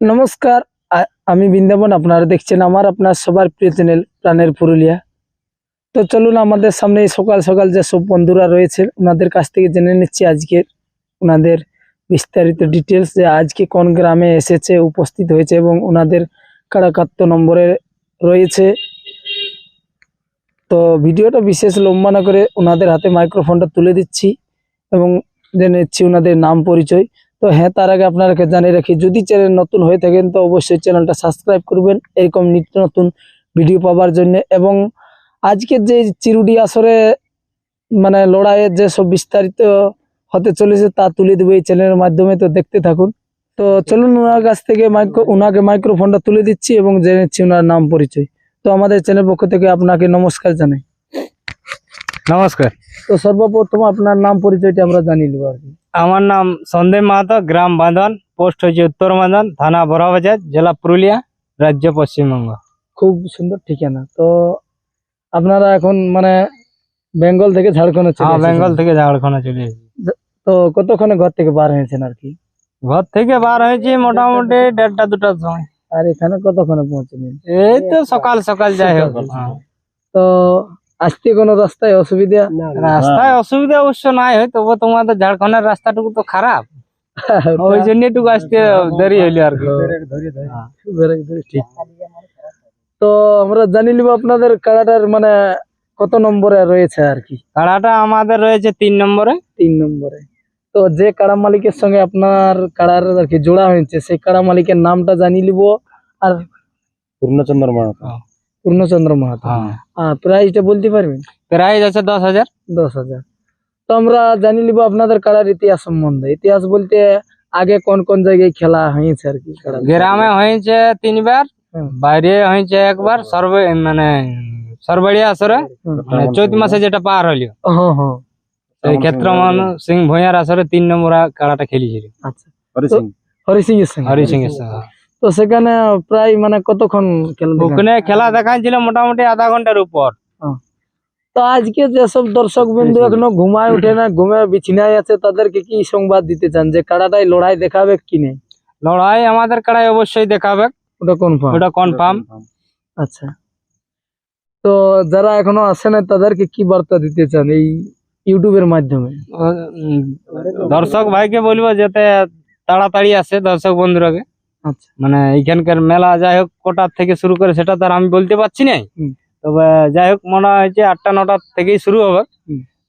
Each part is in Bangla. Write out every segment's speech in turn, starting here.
নমস্কার আমি বৃন্দাবন, আপনারা দেখছেন আমার, আপনার সবার প্রিয় চ্যানেল প্রাণের পুরুলিয়া। তো চলুন আমাদের সামনে সকাল সকাল যে সব বন্ধুরা রয়েছে, ওনাদের কাছ থেকে জেনে নিচ্ছি আজকে ওনাদের বিস্তারিত ডিটেলস যে আজকে কোন গ্রামে এসেছে, উপস্থিত হয়েছে এবং ওনাদের কারাকাত্য নম্বরে রয়েছে। তো ভিডিওটা বিশেষ লম্বা না করে ওনাদের হাতে মাইক্রোফোনটা তুলে দিচ্ছি এবং জেনে নিচ্ছি ওনাদের নাম পরিচয়। তো হ্যাঁ তার আগে আপনাদেরকে জানিয়ে রাখি যদি চ্যানেল নতুন হয়ে থাকেন তো অবশ্যই চ্যানেলটা সাবস্ক্রাইব করবেন। এরকম নিত্য নতুন ভিডিও পাওয়ার জন্য। এবং আজকের যে চিরুডি আসরে মানে লড়াইয়ের যে সব বিস্তারিত হতে চলেছে তা তুলে দেবো এই চ্যানেলের মাধ্যমে তো দেখতে থাকুন। তো চলুন ওনার কাছ থেকে মাইক্রো ওনাকে মাইক্রোফোনটা তুলে দিচ্ছি এবং জেনে নিচ্ছি ওনার নাম পরিচয়। তো আমাদের চ্যানেল পক্ষ থেকে আপনাকে নমস্কার জানাই। নমস্কার। তো সর্বপ্রথম আপনার নাম পরিচয়টা আমরা জানিয়ে নেব আর কি। আমার নাম সন্দীপ মাহাতো গ্রাম বাঁধন পোস্ট হচ্ছে উত্তর বাঁধন থানা বড়াবাজার জেলা পুরুলিয়া রাজ্য পশ্চিমবঙ্গ। খুব সুন্দর ঠিকানা। তো আপনারা এখন মানে বেঙ্গল থেকে ঝাড়খণ্ডে চলে হ্যাঁ এসেছেন। বেঙ্গল থেকে ঝাড়খণ্ডে চলে এসেছি। তো কতক্ষণে ঘর থেকে বার হয়েছেন আর কি? ঘর থেকে বার হয়েছি মোটামুটি দেড়টা দুটার সময়। আর এখানে কতক্ষণে পৌঁছলেন এই তো সকাল সকাল যাই হোক। হ্যাঁ। তো আসতে কোনো রাস্তায় অসুবিধা? রাস্তায় অসুবিধা অবশ্য নাই হয় তবু তোমাদের ঝাড়খণ্ডের রাস্তাটুকু তো খারাপ। ওই জন্য একটু আসতে দেরি হইল আর কি। হ্যাঁ। ঠিক তো আমরা জানি নিব আপনাদের কাড়াটার মানে কত নম্বরে রয়েছে আর কি? কাড়াটা আমাদের রয়েছে তিন নম্বরে। তিন নম্বরে। তো যে কাড়া মালিকের সঙ্গে আপনার কাড়ার আর কি জোড়া হয়েছে সেই কাড়া মালিকের নামটা জানিয়ে নিব। আর পূর্ণচন্দ্র মাহাতো। পূর্ণচন্দ্র মাহাতো। হ্যাঁ। হ্যাঁ প্রাইসটা বলতে পারবেন? প্রাইস আছে দশ হাজার। দশ হাজার। তো আমরা জানি নিব আপনাদের কাড়ার ইতিহাস সম্বন্ধে। ইতিহাস বলতে আগে কোন কোন জায়গায় খেলা হয়েছে আর কি গ্রামে হয়েছে তিনবার বাইরে হয়েছে একবার সর্বে মানে সরবড়িয়া আসরে। মানে চৈত মাসে যেটা পার হইল। হ্যাঁ হ্যাঁ সেই ক্ষেত্রে সিং ভূঁইয়ার আসরে তিন নম্বর খেলাটা খেলেছিল। আচ্ছা। হরি সিং হরি সিং হরি সিং এর সঙ্গে। তো সেখানে প্রায় মানে কতক্ষণ ওখানে খেলা দেখাচ্ছিল মোটামুটি আধা ঘণ্টার উপর। তো আজকে যেসব দর্শক বিন্দু এখনও ঘুমায় উঠে না ঘুমে বিছিনায় আছে তাদেরকে কি সংবাদ দিতে চান যে কাড়াটাই লড়াই দেখাবে কি নেই? লড়াই আমাদের কাড়াই অবশ্যই দেখাবে। ওটা কনফার্ম ওটা কনফার্ম আচ্ছা। তো যারা এখনও আসে না তাদেরকে কি বার্তা দিতে চান এই ইউটিউবের মাধ্যমে? দর্শক ভাইকে বলব যাতে তাড়াতাড়ি আসে দর্শক বন্ধুরাকে। মানে এইখানকার মেলা যাই হোক কটার থেকে শুরু করে সেটা তো আর আমি বলতে পারছি না। তবে যাই হোক মনে হয়েছে আটটা নটা থেকেই শুরু হবে।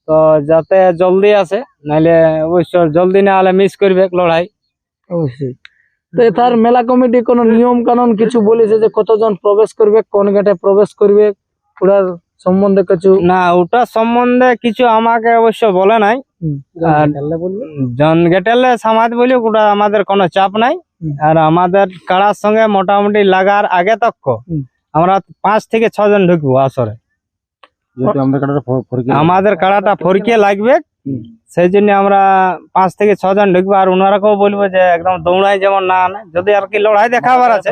তো যাতে জলদি আসে নাইলে অবশ্য জলদি না হলে মিস করবে লড়াই। অবশ্যই। তো তার মেলা কমিটি কোনো নিয়ম কানুন কিছু বলেছে যে কতজন প্রবেশ করবে কোন গেটে প্রবেশ করবে ওটার সম্বন্ধে কিছু? না ওটা সম্বন্ধে কিছু আমাকে অবশ্য বলে নাই। জন গেটেলে সমাজ বলি ওটা আমাদের কোনো চাপ নাই। আর আমাদের কাড়ার সঙ্গে মোটামুটি লাগার আগে তক আমরা পাঁচ থেকে ছজন ঢুকবো আসরে। আমাদের কাড়াটা ফরকে লাগবে। সেই জন্য আমরা পাঁচ থেকে ছজন ঢুকবো। আর ওনারাকেও বলব যে একদম দৌড়াই যেমন না আনে। যদি আর কি লড়াই দেখাবার আছে।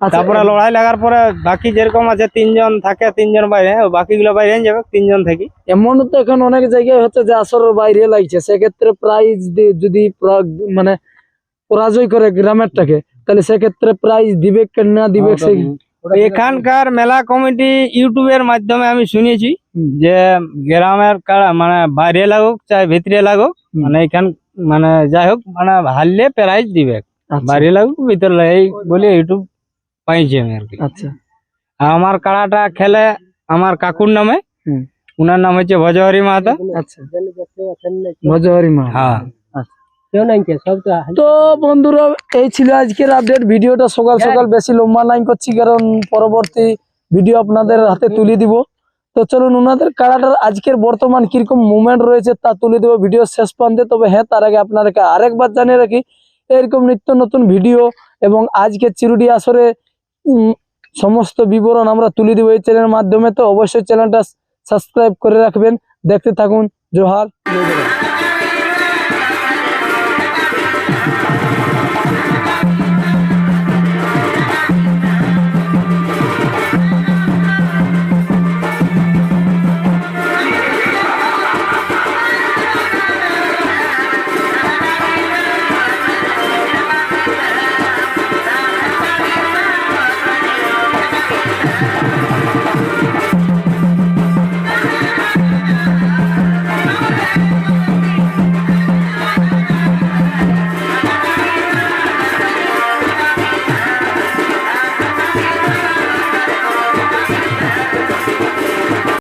আচ্ছা। তারপরে লড়াই লাগার পরে বাকি যেরকম আছে তিনজন থাকে তিনজন বাইরে। বাকিগুলো বাইরে যাবে তিনজন থেকে। এমন তো এখন অনেক জায়গায় হচ্ছে যে আসরের বাইরে লাগছে। সেক্ষেত্রে প্রাইজ যদি প্রা- পরাজয় করে গ্রামেরটাকে। তাহলে সেক্ষেত্রে প্রাইজ দিবে না দিবে সেই এখানকার মেলা কমিটি ইউটিউবের মাধ্যমে আমি শুনেছি যে গ্রামের মানে বাইরে লাগুক চাই ভিতরে লাগুক মানে এখান মানে যাই হোক মানে হারলে প্রাইজ দিবে। আচ্ছা, বাইরে লাগুক ভিতরে এই বলে ইউটিউব পাইছি আমি আর কি। আচ্ছা। আর আমার কাড়াটা খেলে আমার কাকুর নামে হুম। উনার নাম হচ্ছে ভজহরি মাহাতো। আচ্ছা। ভজহরি মা হ্যাঁ। তো বন্ধুরা এই ছিল আজকের আপডেট ভিডিওটা সকাল সকাল বেশি লম্বা লাইন করছি কারণ পরবর্তী ভিডিও আপনাদের হাতে তুলে দিব। তো চলুন ওনাদের কাড়াটার আজকের বর্তমান কীরকম মুভমেন্ট রয়েছে তা তুলে দেবো ভিডিও শেষ প্রান্তে। তবে হ্যাঁ তার আগে আপনাদেরকে আরেকবার জানিয়ে রাখি এরকম নিত্য নতুন ভিডিও এবং আজকে চিরুডি আসরে সমস্ত বিবরণ আমরা তুলে দিব এই চ্যানেলের মাধ্যমে। তো অবশ্যই চ্যানেলটা সাবস্ক্রাইব করে রাখবেন। দেখতে থাকুন জোহার।